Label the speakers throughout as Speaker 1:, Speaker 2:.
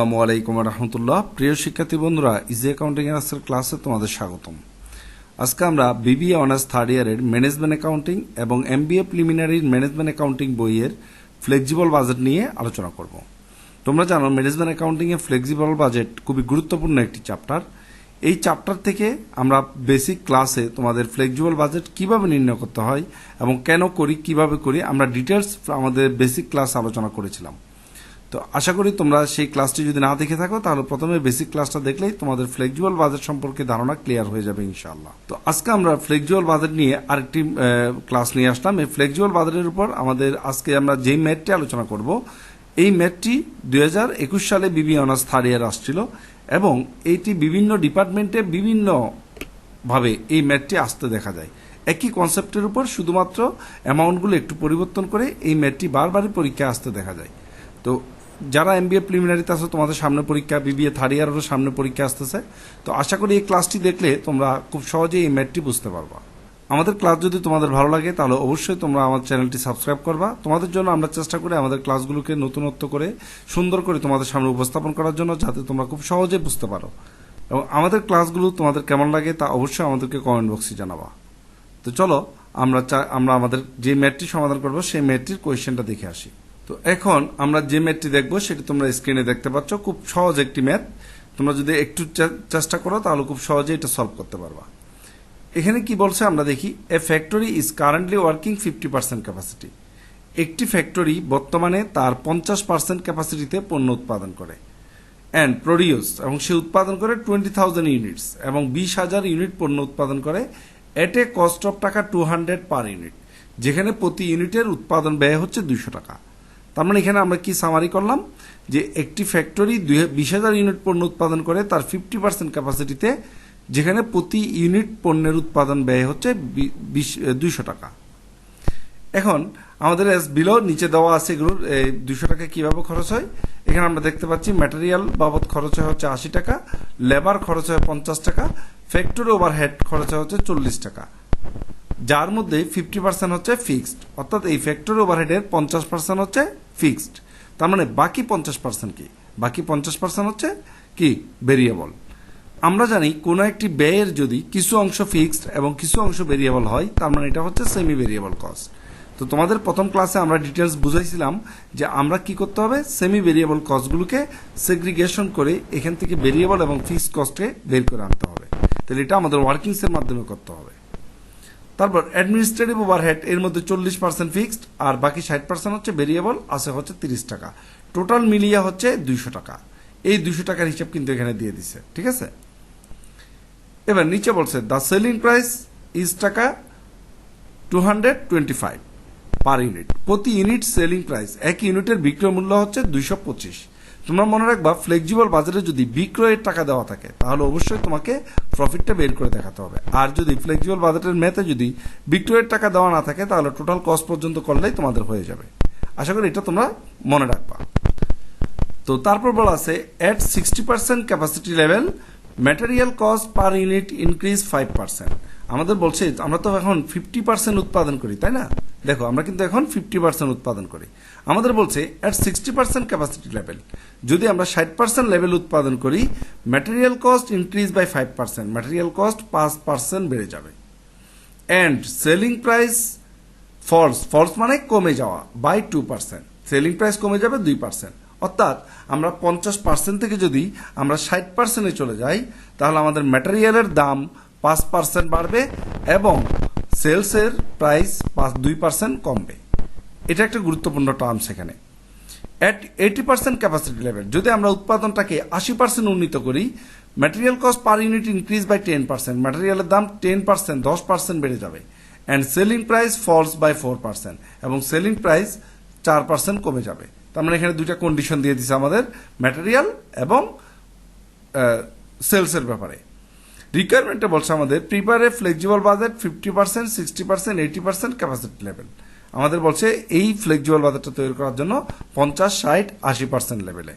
Speaker 1: আসসালামু আলাইকুম রহমতুল্লাহ। প্রিয় শিক্ষার্থী বন্ধুরা ইজি অ্যাকাউন্টিং আজকের ক্লাসে তোমাদের স্বাগতম। আজকে আমরা বিবিএ অনার্স থার্ড ইয়ারের ম্যানেজমেন্ট অ্যাকাউন্টিং এবং এমবিএ প্রিলিমিনারির ম্যানেজমেন্ট অ্যাকাউন্টিং বইয়ের ফ্লেক্সিবল বাজেট নিয়ে আলোচনা করব। তোমরা জানো ম্যানেজমেন্ট অ্যাকাউন্টিং এ ফ্লেক্সিবল বাজেট খুবই গুরুত্বপূর্ণ একটি চ্যাপ্টার এই চ্যাপ্টার থেকে আমরা বেসিক ক্লাসে তোমাদের ফ্লেক্সিবল বাজেট কীভাবে নির্ণয় করতে হয় এবং কেন করি, কীভাবে করি, আমরা ডিটেলস আমাদের বেসিক ক্লাস আলোচনা করেছিলাম। তো আশা করি তোমরা সেই ক্লাসটি যদি না দেখে থাকো, তাহলে প্রথমে বেসিক ক্লাসটা দেখলেই তোমাদের ফ্লেক্সিবল বাজেট সম্পর্কে ধারণা ক্লিয়ার হয়ে যাবে ইনশাআল্লাহ। তো আজকে আমরা ফ্লেক্সিবল বাজেট নিয়ে আরেকটি ক্লাস নিয়ে আসলাম। এই ফ্লেক্সিবল বাজেটের উপর আমাদের আজকে আমরা যেই ম্যাথটি আলোচনা করব, এই ম্যাথটি দুই সালে বিবি অনার্স থার্ড ইয়ার আসছিল এবং এইটি বিভিন্ন ডিপার্টমেন্টে বিভিন্ন ভাবে এই ম্যাথটি আসতে দেখা যায়। একই কনসেপ্টের উপর শুধুমাত্র অ্যামাউন্টগুলো একটু পরিবর্তন করে এই ম্যাথটি বারবারই পরীক্ষায় আসতে দেখা যায়। তো যারা এমবিএ প্রিলিমিনারিতে আসো তোমাদের সামনে পরীক্ষা, বিবিএ থার্ড ইয়ারেরও সামনে পরীক্ষা আসতেছে। তো আশা করি এই ক্লাসটি দেখলে তোমরা খুব সহজেই এই ম্যাটটি বুঝতে পারবা। আমাদের ক্লাস যদি তোমাদের ভালো লাগে, তাহলে অবশ্যই তোমরা আমার চ্যানেলটি সাবস্ক্রাইব করবা। তোমাদের জন্য আমরা চেষ্টা করি আমাদের ক্লাসগুলোকে নতুনত্ব করে, সুন্দর করে তোমাদের সামনে উপস্থাপন করার জন্য, যাতে তোমরা খুব সহজে বুঝতে পারো। এবং আমাদের ক্লাসগুলো তোমাদের কেমন লাগে, তা অবশ্যই আমাদেরকে কমেন্ট বক্সে জানাবা। তো চলো, আমরা আমরা আমাদের যে ম্যাটটি সমাধান করব, সেই ম্যাটটির কোয়েশ্চেনটা দেখে আসি। তো এখন আমরা যে ম্যাথটি দেখব সেটি তোমরা স্ক্রিনে দেখতে পাচ্ছ। খুব সহজ একটি ম্যাথ। তোমরা যদি একটু চেষ্টা করো, তাহলে খুব সহজে এটা সলভ করতে পারবা। এখানে কি বলছে আমরা দেখি a factory is currently working fifty percent capacity একটি ফ্যাক্টরি বর্তমানে তার পঞ্চাশ পার্সেন্ট ক্যাপাসিটিতে পণ্য উৎপাদন করে। অ্যান্ড প্রডিউস এবং সে উৎপাদন করে টোয়েন্টি থাউজেন্ড ইউনিটস এবং বিশ হাজার ইউনিট পণ্য উৎপাদন করে at a cost of taka two hundred per unit যেখানে প্রতি ইউনিটের উৎপাদন ব্যয় হচ্ছে দুইশো টাকা। তার মানে এখানে আমরা কি সামারি করলাম? যে একটি ফ্যাক্টরি বিশ হাজার ইউনিট পণ্য উৎপাদন করে, তার ফিফটি পার্সেন্ট ক্যাপাসিটিতে যেখানে প্রতি ইউনিট পণ্যের উৎপাদন ব্যয় হচ্ছে দুইশো টাকা। এখন আমাদের এস বিলো নিচে দেওয়া আছে এগুলোর দুশো টাকা কীভাবে খরচ হয়? এখানে আমরা দেখতে পাচ্ছি ম্যাটেরিয়াল বাবদ খরচ হয় হচ্ছে আশি টাকা লেবার খরচ হয় পঞ্চাশ টাকা ফ্যাক্টরি ওভার হেড খরচ হয় হচ্ছে চল্লিশ টাকা। যার মধ্যে ফিফটি পার্সেন্ট হচ্ছে ফিক্সড অর্থাৎ এই ফ্যাক্টরি ওভারহেডের পঞ্চাশ পার্সেন্ট হচ্ছে ফিক্সড তার মানে বাকি পঞ্চাশ পার্সেন্ট কি? বাকি পঞ্চাশ পার্সেন্ট হচ্ছে কি? ভেরিয়েবল আমরা জানি কোনো একটি ব্যয়ের যদি কিছু অংশ ফিক্সড এবং কিছু অংশ ভেরিয়েবল হয়, তার মানে এটা হচ্ছে সেমি ভেরিয়েবল কস্ট তো তোমাদের প্রথম ক্লাসে আমরা ডিটেলস বুঝাইছিলাম যে আমরা কি করতে হবে? সেমি ভেরিয়েবল কস্টগুলোকে সেগ্রিগেশন করে এখান থেকে ভেরিয়েবল এবং ফিক্সড কস্টে বের করে আনতে হবে। তাহলে এটা আমাদের ওয়ার্কিংসের মাধ্যমে করতে হবে। তারপর অ্যাডমিনিস্ট্রেটিভ ওভারহেড এর মধ্যে চল্লিশ পার্সেন্ট ফিক্সড আর বাকি ষাট পার্সেন্ট হচ্ছে ভেরিয়েবল আছে হচ্ছে তিরিশ টাকা। টোটাল মিলিয়ে হচ্ছে দুইশো টাকা। এই দুইশো টাকার হিসাব কিন্তু এখানে দিয়ে দিছে, ঠিক আছে? এবার নিচে বলছে the selling price is taka two hundred twenty five per unit প্রতি ইউনিট সেলিং প্রাইস এক ইউনিটের বিক্রয় মূল্য হচ্ছে দুইশো পঁচিশ। তোমরা মনে রাখবা ফ্লেক্সিবল বাজারে যদি বিক্রয়ের টাকা দেওয়া থাকে, তাহলে অবশ্যই তোমাকে প্রফিটটা বের করে দেখাতে হবে। আর যদি ফ্লেক্সিবল বাজারের মেতে যদি বিক্রয়ের টাকা দেওয়া না থাকে, তাহলে টোটাল কস্ট পর্যন্ত করলেই তোমাদের হয়ে যাবে। আশা করি এটা তোমরা মনে রাখবা। তো তারপর বলা আছে at sixty percent capacity level material cost per unit increase five percent আমাদের বলছে, আমরা তো এখন ফিফটি পার্সেন্ট উৎপাদন করি, তাই না? দেখো, আমরা কিন্তু এখন ফিফটি পার্সেন্ট উৎপাদন করি। আমাদের বলছে at sixty percent capacity level যদি আমরা ষাট পার্সেন্ট লেভেল উৎপাদন করি material cost increase by five percent material cost পাঁচ পার্সেন্ট বেড়ে যাবে। And selling price falls falls মানে কমে যাওয়া by two percent selling price কমে যাবে দুই পার্সেন্ট অর্থাৎ আমরা পঞ্চাশ পার্সেন্ট থেকে যদি আমরা ষাট পার্সেন্টে চলে যাই, তাহলে আমাদের ম্যাটেরিয়ালের দাম পাঁচ পার্সেন্ট বাড়বে এবং সেলসের প্রাইস পাঁচ, দুই পার্সেন্ট কমবে। এটা একটা গুরুত্বপূর্ণ টার্ম সেখানে। At eighty percent capacity level যদি আমরা উৎপাদনটাকে আশি পার্সেন্ট উন্নীত করি material cost per unit increase by ten percent ম্যাটেরিয়ালের দাম টেন পার্সেন্ট দশ পার্সেন্ট বেড়ে যাবে। And selling price falls by four percent এবং সেলিং প্রাইস চার পার্সেন্ট কমে যাবে। তার মানে এখানে দুইটা কন্ডিশন দিয়ে দিছে আমাদের ম্যাটেরিয়াল এবং সেলসের ব্যাপারে। রিকোয়ারমেন্টে বলছে আমাদের prepare flexible budget fifty percent sixty percent eighty percent capacity level আমাদের বলছে এই ফ্লেক্সিবল বাজারটা তৈরি করার জন্য পঞ্চাশ, ষাট, আশি পার্সেন্ট লেভেলে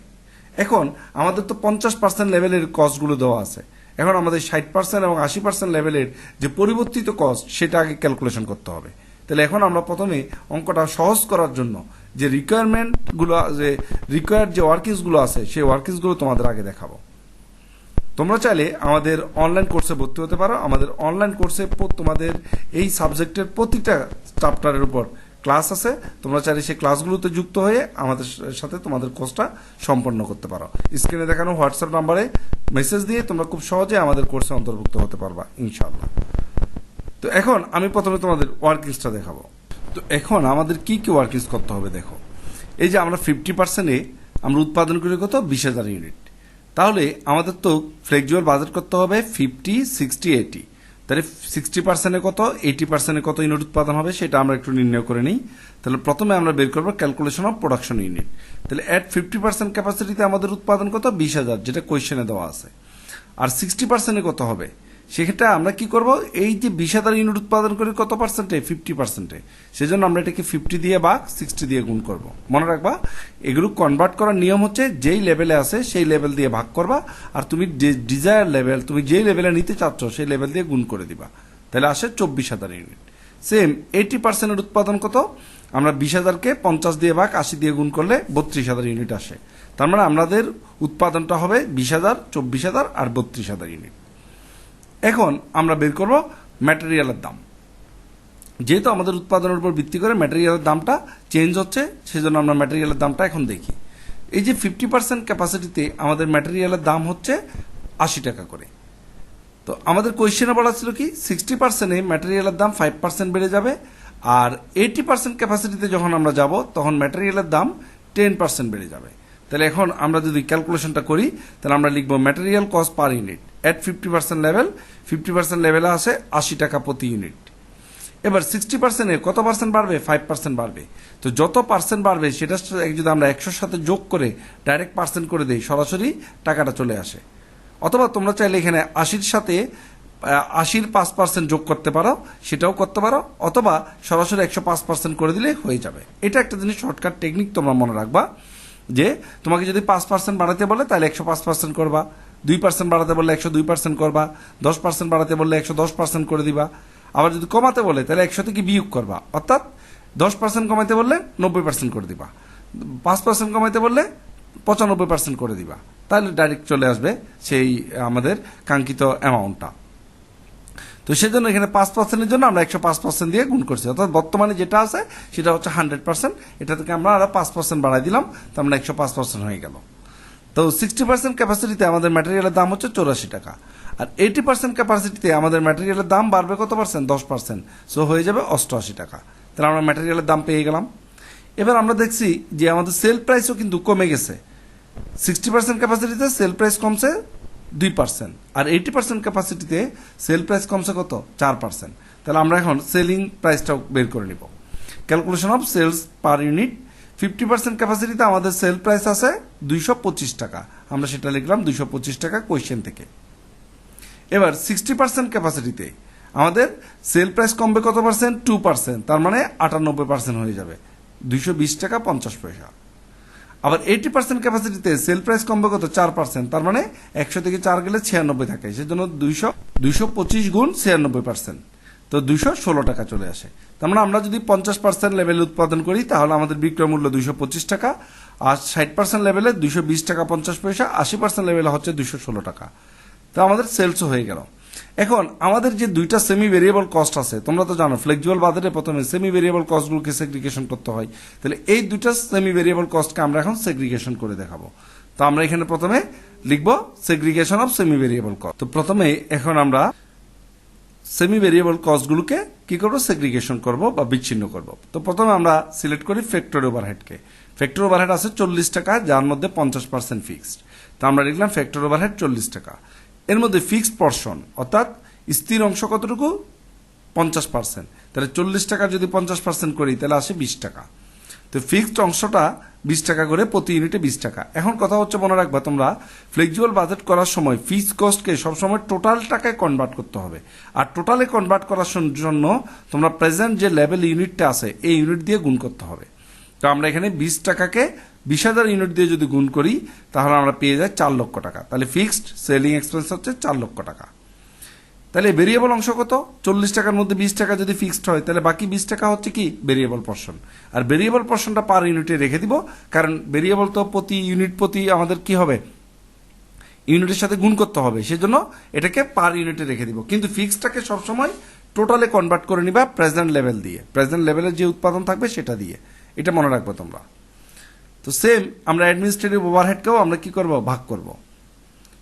Speaker 1: এখন আমাদের তো পঞ্চাশ পার্সেন্ট লেভেলের কস্টগুলো দেওয়া আছে। এখন আমাদের ষাট পার্সেন্ট এবং আশি পার্সেন্ট লেভেলের যে পরিবর্তিত কস্ট সেটা আগে ক্যালকুলেশন করতে হবে। তাহলে এখন আমরা প্রথমে অঙ্কটা সহজ করার জন্য যে রিকোয়ারমেন্টগুলো যে রিকোয়ার্ড যে ওয়ার্কিংসগুলো আছে, সেই ওয়ার্কিংসগুলো তোমাদের আগে দেখাবো। তোমরা চাইলে আমাদের অনলাইন কোর্সে ভর্তি হতে পারো। আমাদের অনলাইন কোর্সে তোমাদের এই সাবজেক্টের প্রতিটা চ্যাপ্টারের উপর ক্লাস আছে, তোমরা চাইলে সেই ক্লাসগুলোতে যুক্ত হয়ে আমাদের সাথে তোমাদের কোর্সটা সম্পন্ন করতে পারো। স্ক্রিনে দেখানো হোয়াটসঅ্যাপ নাম্বারে মেসেজ দিয়ে তোমরা খুব সহজে আমাদের কোর্সে অন্তর্ভুক্ত হতে পারবা ইনশাল্লাহ তো এখন আমি প্রথমে তোমাদের ওয়ার্কিংসটা দেখাবো। তো এখন আমাদের কি কি ওয়ার্কিংস করতে হবে দেখো। এই যে আমরা ফিফটি পার্সেন্টে আমরা উৎপাদন করি কত? বিশ হাজার ইউনিট। তাহলে আমাদের তো ফ্লেক্সিবল বাজেট করতে হবে ফিফটি, সিক্সটি এইটি তাহলে সিক্সটি পার্সেন্টে কত এইটি পার্সেন্টে কত ইউনিট উৎপাদন হবে সেটা আমরা একটু নির্ণয় করে নিই। তাহলে প্রথমে আমরা বের করব ক্যালকুলেশন অফ প্রোডাকশন ইউনিট তাহলে অ্যাট ফিফটি পার্সেন্ট ক্যাপাসিটিতে আমাদের উৎপাদন কত? বিশ হাজার, যেটা কোয়েশনে দেওয়া আছে। আর সিক্সটি পার্সেন্টে কত হবে? সেক্ষেত্রে আমরা কি করব? এই যে বিশ হাজার ইউনিট উৎপাদন করি কত পার্সেন্টে ফিফটি পার্সেন্টে সেজন্য আমরা এটাকে ফিফটি দিয়ে বা সিক্সটি দিয়ে গুণ করব। মনে রাখবা, এগুলো কনভার্ট করার নিয়ম হচ্ছে যেই লেভেলে আছে, সেই লেভেল দিয়ে ভাগ করবা, আর তুমি যে ডিজায়ার লেভেল তুমি যেই লেভেলে নিতে চাচ্ছ, সেই লেভেল দিয়ে গুণ করে দিবা। তাহলে আসে চব্বিশ হাজার ইউনিট সেম এইটি পার্সেন্টের উৎপাদন কত? আমরা বিশ হাজারকে পঞ্চাশ দিয়ে ভাগ, আশি দিয়ে গুণ করলে বত্রিশ হাজার ইউনিট আসে। তার মানে আমাদের উৎপাদনটা হবে বিশ হাজার, চব্বিশ হাজার আর বত্রিশ হাজার ইউনিট এখন আমরা বের করব ম্যাটেরিয়ালের দাম। যেহেতু আমাদের উৎপাদনের উপর ভিত্তি করে ম্যাটেরিয়ালের দামটা চেঞ্জ হচ্ছে, সেজন্য আমরা ম্যাটেরিয়ালের দামটা এখন দেখি। এই যে ফিফটি পার্সেন্ট ক্যাপাসিটিতে আমাদের ম্যাটেরিয়ালের দাম হচ্ছে আশি টাকা করে। তো আমাদের কোয়েশ্চেনে বলা ছিল কি সিক্সটি পার্সেন্টে ম্যাটেরিয়ালের দাম ফাইভ পার্সেন্ট বেড়ে যাবে, আর এইটি পার্সেন্ট ক্যাপাসিটিতে যখন আমরা যাব, তখন ম্যাটেরিয়ালের দাম টেন পার্সেন্ট বেড়ে যাবে। তাহলে এখন আমরা যদি ক্যালকুলেশনটা করি, তাহলে আমরা লিখব material cost per unit at fifty percent level fifty percent লেভেলে আসে আশি টাকা প্রতি ইউনিট এবার সিক্সটি পার্সেন্টে কত পার্সেন্ট বাড়বে? ফাইভ পার্সেন্ট বাড়বে। তো যত পার্সেন্ট বাড়বে, সেটা যদি আমরা একশোর সাথে যোগ করে ডাইরেক্ট পার্সেন্ট করে দিই, সরাসরি টাকাটা চলে আসে। অথবা তোমরা চাইলে এখানে আশির সাথে আশির পাঁচ পার্সেন্ট যোগ করতে পারো, সেটাও করতে পারো, অথবা সরাসরি একশো পাঁচ পার্সেন্ট করে দিলে হয়ে যাবে। এটা একটা জিনিস শর্টকাট টেকনিক তোমরা মনে রাখবা, যে তোমাকে যদি পাঁচ পার্সেন্ট বাড়াতে বলে, তাহলে একশো পাঁচ পার্সেন্ট করবা। দুই পার্সেন্ট বাড়াতে বললে একশো দুই পার্সেন্ট করবা, দশ পার্সেন্ট বাড়াতে বললে একশো দশ পার্সেন্ট করে দিবা। আবার যদি কমাতে বলে, তাহলে একশো থেকে বিয়োগ করবা? অর্থাৎ দশ পার্সেন্ট কমাতে বললে নব্বই পার্সেন্ট করে দিবা। পাঁচ পার্সেন্ট কমাতে বললে পঁচানব্বই পার্সেন্ট করে দিবা। তাহলে ডাইরেক্ট চলে আসবে সেই, আমাদের কাঙ্ক্ষিত অ্যামাউন্টটা তো সেজন্য এখানে পাঁচ পার্সেন্টের জন্য আমরা একশো পাঁচ পার্সেন্ট দিয়ে গুণ করছি। অর্থাৎ বর্তমানে যেটা আছে, সেটা হচ্ছে হান্ড্রেড পার্সেন্ট এটা থেকে আমরা আরও পাঁচ পার্সেন্ট বাড়াই দিলাম, তো আমরা একশো পাঁচ পার্সেন্ট হয়ে গেল। তো সিক্সটি পার্সেন্ট ক্যাপাসিটিতে আমাদের ম্যাটেরিয়ালের দাম হচ্ছে চৌরাশি টাকা। আর এইটি পার্সেন্ট ক্যাপাসিটিতে আমাদের ম্যাটেরিয়ালের দাম বাড়বে কত পার্সেন্ট দশ পার্সেন্ট সো হয়ে যাবে অষ্টআশি টাকা। তাহলে আমরা ম্যাটেরিয়ালের দাম পেয়ে গেলাম। এবার আমরা দেখছি যে আমাদের সেল প্রাইসও কিন্তু কমে গেছে। সিক্সটি পার্সেন্ট ক্যাপাসিটিতে সেল প্রাইস কমছে দুই পার্সেন্ট আর এইটি পার্সেন্ট ক্যাপাসিটিতে সেল প্রাইস কমছে কত? চার পার্সেন্ট তাহলে আমরা এখন সেলিং প্রাইসটাও বের করে নিব। Calculation of sales per unit fifty percent ক্যাপাসিটিতে আমাদের সেল প্রাইস আছে দুইশো পঁচিশ টাকা। আমরা সেটা লিখলাম দুইশো পঁচিশ টাকা কোয়েশ্চেন থেকে। এবার সিক্সটি পার্সেন্ট ক্যাপাসিটিতে আমাদের সেল প্রাইস কমবে কত পার্সেন্ট টু পার্সেন্ট তার মানে আটানব্বই পার্সেন্ট হয়ে যাবে। দুইশো বিশ টাকা পঞ্চাশ পয়সা। আবার এইটি পার্সেন্ট ক্যাপাসিটিতে সেল প্রাইস কমবে কত? চার পার্সেন্ট তার মানে একশো থেকে চার গেলে ছিয়ানব্বই থাকে। সেজন্য দুইশো দুইশো পঁচিশ গুণ ছিয়ানব্বই পার্সেন্ট তো দুইশো ষোলো টাকা চলে আসে। তার মানে আমরা যদি পঞ্চাশ পার্সেন্ট লেভেলে উৎপাদন করি, তাহলে আমাদের বিক্রয় মূল্য দুইশো পঁচিশ টাকা, আর ষাট পার্সেন্ট লেভেলে দুইশো বিশ টাকা পঞ্চাশ পয়সা, আশি পার্সেন্ট লেভেলে হচ্ছে দুইশো ষোলো টাকা। তো আমাদের সেলসও হয়ে গেল। এখন আমাদের যে দুইটা সেমি ভেরিয়েবল কস্ট আছে, তোমরা তো জানো ফ্লেক্সিবল বাজারে প্রথমে সেমি ভেরিয়েবল কস্টগুলোকে সেগ্রিগেশন করতে হয়। তাহলে এই দুইটা সেমি ভেরিয়েবল কস্টকে আমরা এখন সেগ্রিগেশন করে দেখাবো। তো আমরা এখানে প্রথমে লিখব segregation of semi variable cost তো প্রথমে এখন আমরা সেমি ভেরিয়েবল কস্টগুলোকে কি করব? সেগ্রিগেশন করব বা বিচ্ছিন্ন করব। তো প্রথমে আমরা সিলেক্ট করি ফ্যাক্টরি ওভারহেডকে ফ্যাক্টরি ওভারহেড আছে চল্লিশ টাকা, যার মধ্যে পঞ্চাশ পার্সেন্ট ফিক্সড তো আমরা লিখলাম ফ্যাক্টরি ওভারহেড চল্লিশ টাকা। এর মধ্যে ফিক্সড পর্শন অর্থাৎ স্থির অংশ কতটুকু? পঞ্চাশ পার্সেন্ট তাহলে চল্লিশ টাকার যদি পঞ্চাশ পার্সেন্ট করি, তাহলে আসে বিশ টাকা। তো ফিক্সড অংশটা বিশ টাকা করে প্রতি ইউনিটে বিশ টাকা। এখন কথা হচ্ছে, মনে রাখবা তোমরা ফ্লেক্সিবল বাজেট করার সময় ফিক্স কস্টকে সবসময় টোটাল টাকায় কনভার্ট করতে হবে। আর টোটালে কনভার্ট করার জন্য তোমরা প্রেজেন্ট যে লেভেল ইউনিটটা আছে, এই ইউনিট দিয়ে গুণ করতে হবে। তো আমরা এখানে বিশ টাকাকে বিশ হাজার ইউনিট দিয়ে যদি গুণ করি, তাহলে আমরা পেয়ে যাই চার লক্ষ টাকা। তাহলে ফিক্সড সেলিং এক্সপেন্স হচ্ছে চার লক্ষ টাকা। তাহলে ভেরিয়েবল অংশ কত? চল্লিশ টাকার মধ্যে বিশ টাকা যদি ফিক্সড হয়, তাহলে বাকি বিশ টাকা হচ্ছে কি? ভেরিয়েবল পোর্শন আর ভেরিয়েবল পোর্শনটা পার ইউনিটে রেখে দিব, কারণ ভেরিয়েবল তো প্রতি ইউনিট প্রতি আমাদের কি হবে? ইউনিটের সাথে গুণ করতে হবে, সেজন্য এটাকে পার ইউনিটে রেখে দিব। কিন্তু ফিক্সডটাকে সবসময় টোটালে কনভার্ট করে নিবা প্রেজেন্ট লেভেল দিয়ে। প্রেজেন্ট লেভেলের যে উৎপাদন থাকবে সেটা দিয়ে। এটা মনে রাখব তোমরা। তো সেম আমরা অ্যাডমিনিস্ট্রেটিভ ওভারহেডকেও আমরা কি করব? ভাগ করব।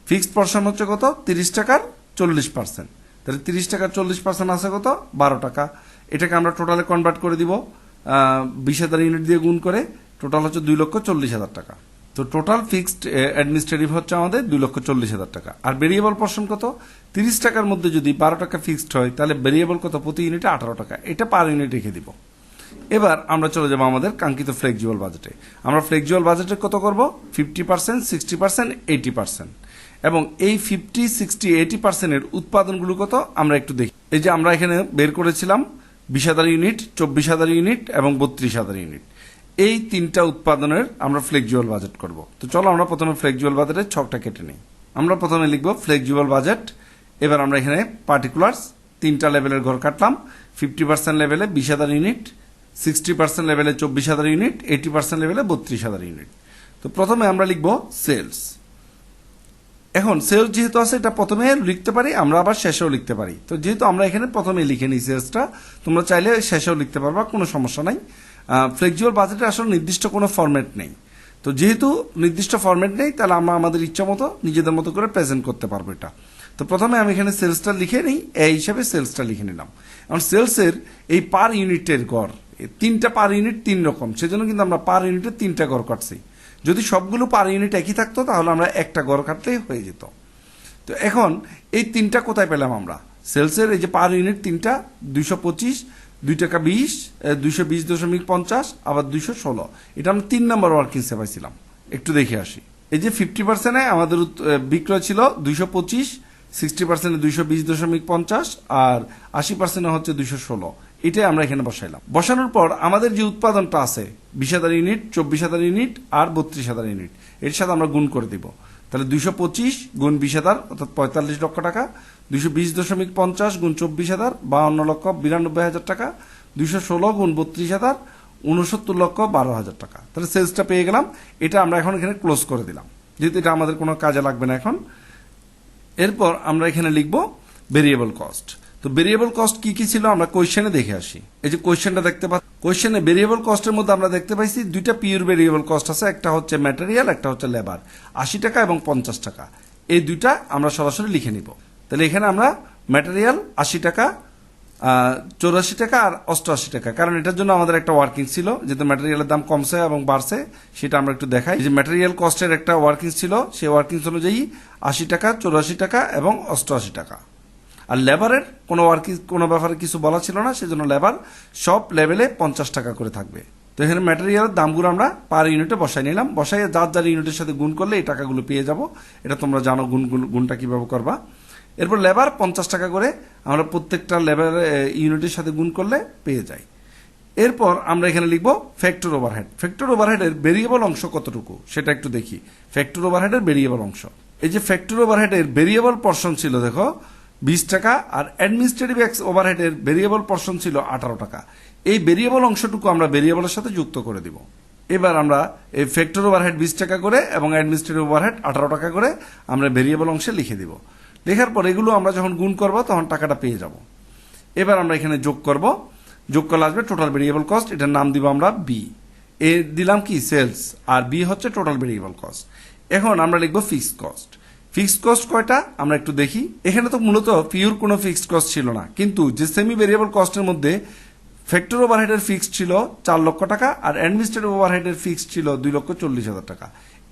Speaker 1: ফিক্সড পার্সেন্ট হচ্ছে কত? তিরিশ টাকার চল্লিশ পার্সেন্ট তাহলে তিরিশ টাকা, চল্লিশ পার্সেন্ট আছে কত? বারো টাকা। এটাকে আমরা টোটালে কনভার্ট করে দিব বিশ হাজার ইউনিট দিয়ে গুণ করে টোটাল হচ্ছে দুই লক্ষ চল্লিশ হাজার টাকা। তো টোটাল ফিক্সড অ্যাডমিনিস্ট্রেটিভ হচ্ছে আমাদের দুই লক্ষ চল্লিশ হাজার টাকা। আর ভেরিয়েবল পার্সেন্ট কত? তিরিশ টাকার মধ্যে যদি বারো টাকা ফিক্সড হয়, তাহলে ভেরিয়েবল কত? প্রতি ইউনিটে আঠারো টাকা। এটা পার ইউনিট রেখে দিব। এবার আমরা চলে যাব আমাদের কাঙ্ক্ষিত ফ্লেক্সিবল বাজেটে আমরা ফ্লেক্সিবল বাজেটে কত করব? Fifty percent sixty percent eighty percent এবং এই ফিফটি সিক্সটি এইটি পার্সেন্টের উৎপাদনগুলো কত? আমরা একটু দেখি। এই যে আমরা এখানে বের করেছিলাম বিশ হাজার ইউনিট, চব্বিশ হাজার ইউনিট এবং বত্রিশ হাজার ইউনিট। এই তিনটা উৎপাদনের আমরা ফ্লেক্সিবল বাজেট করব। তো চলো আমরা প্রথমে ফ্লেক্সিবল বাজেটের ছকটা কেটে নিই। আমরা প্রথমে লিখব ফ্লেক্সিবল বাজেট। এবার আমরা এখানে পার্টিকুলার্স তিনটা লেভেলের ঘর কাটলাম। ফিফটি পার্সেন্ট লেভেলে বিশ হাজার ইউনিট সিক্সটি পার্সেন্ট লেভেলে চব্বিশ হাজার ইউনিট এইটি পার্সেন্ট লেভেলে বত্রিশ হাজার ইউনিট। তো প্রথমে আমরা লিখব সেলস। এখন সেলস যেহেতু আছে, এটা প্রথমে লিখতে পারি, আমরা আবার শেষেও লিখতে পারি। তো যেহেতু আমরা এখানে প্রথমে লিখে নিই সেলসটা তোমরা চাইলে শেষেও লিখতে পারবা, কোনো সমস্যা নাই। ফ্লেক্সিবল বাজেটে আসলে নির্দিষ্ট কোনো ফরম্যাট নেই। তো যেহেতু নির্দিষ্ট ফরম্যাট নেই, তাহলে আমরা আমাদের ইচ্ছা মতো, নিজেদের মতো করে প্রেজেন্ট করতে পারব এটা। তো প্রথমে আমি এখানে সেলসটা লিখে নিই এই হিসাবে সেলসটা লিখে নিলাম। এখন সেলসের এই পার ইউনিটের গড় তিনটা পার ইউনিট তিন রকম, সেজন্য কিন্তু আমরা পার ইউনিটে তিনটা গড় কাটছি। যদি সবগুলো পার ইউনিট একই থাকতো, তাহলে আমরা একটা গড় কাটলেই হয়ে যেত। তো এখন এই তিনটা কোথায় পেলাম আমরা? সেলসের এই যে পার ইউনিট তিনটা, দুইশো পঁচিশ, দুই টাকা বিশ দুইশো বিশ দশমিক পঞ্চাশ, আবার দুইশো ষোলো। এটা আমরা তিন নম্বর ওয়ার্কিংসে পাইছিলাম একটু দেখে আসি। এই যে ফিফটি পার্সেন্টে আমাদের বিক্রয় ছিল দুইশো পঁচিশ, সিক্সটি পার্সেন্টে দুইশো বিশ দশমিক পঞ্চাশ, আর আশি পার্সেন্টে হচ্ছে দুইশো ষোলো। এটাই আমরা এখানে বসাইলাম। বসানোর পর আমাদের যে উৎপাদনটা আছে, বিশ হাজার ইউনিট, চব্বিশ হাজার ইউনিট আর বত্রিশ হাজার ইউনিট, এর সাথে আমরা গুণ করে দিব। তাহলে দুইশো পঁচিশ গুণ বিশ হাজার, অর্থাৎ পঁয়তাল্লিশ লক্ষ টাকা, দুইশো বিশ দশমিক পঞ্চাশ গুণ চব্বিশ হাজার বাউন্ন লক্ষ বিরানব্বই হাজার টাকা, দুইশো ষোলো গুণ বত্রিশ হাজার উনসত্তর লক্ষ বারো হাজার টাকা। তাহলে সেলসটা পেয়ে গেলাম, এটা আমরা এখন এখানে ক্লোজ করে দিলাম। যেহেতু এটা আমাদের কোনো কাজে লাগবে না এখন, এরপর আমরা এখানে লিখব ভেরিয়েবল কস্ট। তো ভেরিয়েবল কস্ট কি কি ছিল আমরা কোয়েশ্চেনে দেখে আসি। এই যে কোয়েশ্চেনটা দেখতে পাচ্ছি কোয়েশ্চেনে ভেরিয়েবল কস্টের মধ্যে আমরা দেখতে পাইছি দুইটা পিওর ভেরিয়েবল কস্ট আছে, একটা হচ্ছে ম্যাটেরিয়াল একটা হচ্ছে লেবার আশি টাকা এবং পঞ্চাশ টাকা। এই দুইটা আমরা সরাসরি লিখে নিব। তাহলে এখানে আমরা ম্যাটেরিয়াল আশি টাকা চৌরাশি টাকা আর অষ্টআশি টাকা। কারণ এটার জন্য আমাদের একটা ওয়ার্কিং ছিল, যেহেতু ম্যাটেরিয়ালের দাম কমছে এবং বাড়ছে, সেটা আমরা একটু দেখাই। যে ম্যাটেরিয়াল কস্টের একটা ওয়ার্কিং ছিল, সেই ওয়ার্কিংস অনুযায়ী আশি টাকা, চৌরাশি টাকা এবং অষ্টআশি টাকা। আর লেবারের কোনো ওয়ার্কিং কোনো ব্যাপারে কিছু বলা ছিল না, সেজন্য লেবার সব লেভেলে পঞ্চাশ টাকা করে থাকবে। তো এখানে ম্যাটেরিয়ালের দামগুলো আমরা পার ইউনিটে বসাই নিলাম। বসাই যার যার ইউনিটের সাথে গুণ করলে এই টাকাগুলো পেয়ে যাব। এটা তোমরা জানো গুণ গুণ- গুণটা কীভাবে করবা। এরপর লেবার পঞ্চাশ টাকা করে আমরা প্রত্যেকটা লেবার ইউনিটের সাথে গুণ করলে পেয়ে যাই। এরপর আমরা এখানে লিখব ফ্যাক্টর ওভারহেড ফ্যাক্টর ওভারহেডের ভেরিয়েবল অংশ কতটুকু? সেটা একটু দেখি। ফ্যাক্টর ওভারহেডের ভেরিয়েবল অংশ। এই যে ফ্যাক্টর ওভারহেডের ভেরিয়েবল পর্শন ছিল, দেখো বিশ টাকা আর অ্যাডমিনিস্ট্রেটিভ এক্স ওভারহেডের ভেরিয়েবল পর্শন ছিল আঠারো টাকা। এই ভেরিয়েবল অংশটুকু আমরা ভেরিয়েবলের সাথে যুক্ত করে দিব। এবার আমরা এই ফ্যাক্টর ওভারহেড বিশ টাকা করে এবং অ্যাডমিনিস্ট্রেটিভ ওভারহেড আঠারো টাকা করে আমরা ভেরিয়েবল অংশে লিখে দিব। লেখার পর এগুলো আমরা যখন গুণ করব, তখন টাকাটা পেয়ে যাব। এবার আমরা এখানে যোগ করব। যোগ করলে আসবে টোটাল ভেরিয়েবল কস্ট এটার নাম দিব আমরা বি এ দিলাম কি? সেলস আর বি হচ্ছে টোটাল ভেরিয়েবল কস্ট এখন আমরা লিখব ফিক্সড কস্ট ফিক্সড কস্ট কয়টা? আমরা একটু দেখি। এখানে তো মূলত পিওর কোনো ফিক্সড কস্ট ছিল না। কিন্তু যে সেমি ভেরিয়েবল কস্টের মধ্যে ফ্যাক্টর ওভারহেডের ফিক্সড ছিল চার লক্ষ টাকা আর অ্যাডমিনিস্ট্রেটিভ ওভারহেডের ফিক্সড ছিল দুই লক্ষ চল্লিশ হাজার টাকা।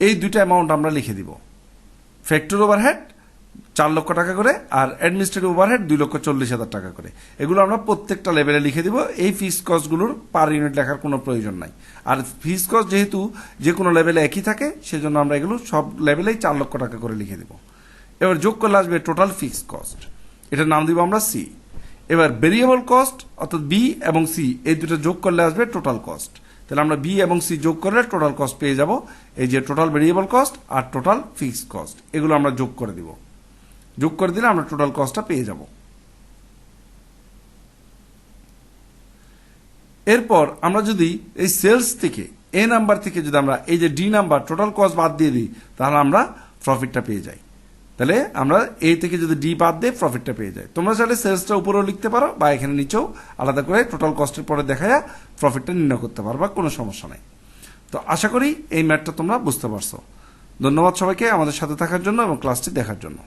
Speaker 1: এই দুইটা অ্যামাউন্ট আমরা লিখে দিব। ফ্যাক্টর ওভারহেড চার লক্ষ টাকা করে আর অ্যাডমিনিস্ট্রেটিভ ওভারহেড দুই লক্ষ চল্লিশ হাজার টাকা করে। এগুলো আমরা প্রত্যেকটা লেভেলে লিখে দিব। এই ফিস কস্টগুলোর পার ইউনিট লেখার কোনো প্রয়োজন নাই। আর ফিস কস্ট যেহেতু যে কোনো লেভেলে একই থাকে, সেজন্য আমরা এগুলো সব লেভেলেই চার লক্ষ টাকা করে লিখে দিব। এবার যোগ করলে আসবে টোটাল ফিক্সড কস্ট এটার নাম দিব আমরা সি এবার ভেরিয়েবল কস্ট অর্থাৎ বি এবং সি এই দুটো যোগ করলে আসবে টোটাল কস্ট তাহলে আমরা বি এবং সি যোগ করলে টোটাল কস্ট পেয়ে যাব। এই যে টোটাল ভেরিয়েবল কস্ট আর টোটাল ফিক্সড কস্ট এগুলো আমরা যোগ করে দিব। যোগ করে দিলে আমরা টোটাল কস্টটা পেয়ে যাব। এরপর আমরা যদি এই সেলস থেকে এ নাম্বার থেকে যদি আমরা এই যে ডি নাম্বার টোটাল কস্ট বাদ দিয়ে দিই, তাহলে আমরা প্রফিটটা পেয়ে যাই। তাহলে আমরা এ থেকে যদি ডি বাদ দিয়ে প্রফিটটা পেয়ে যাই। তোমরা চাইলে সেলসটা উপরেও লিখতে পারো বা এখানে নিচেও আলাদা করে টোটাল কস্টের পরে দেখায়া প্রফিটটা নির্ণয় করতে পারো বা কোনো সমস্যা নাই। তো আশা করি এই ম্যাটটা তোমরা বুঝতে পারছ। ধন্যবাদ সবাইকে আমাদের সাথে থাকার জন্য এবং ক্লাসটি দেখার জন্য।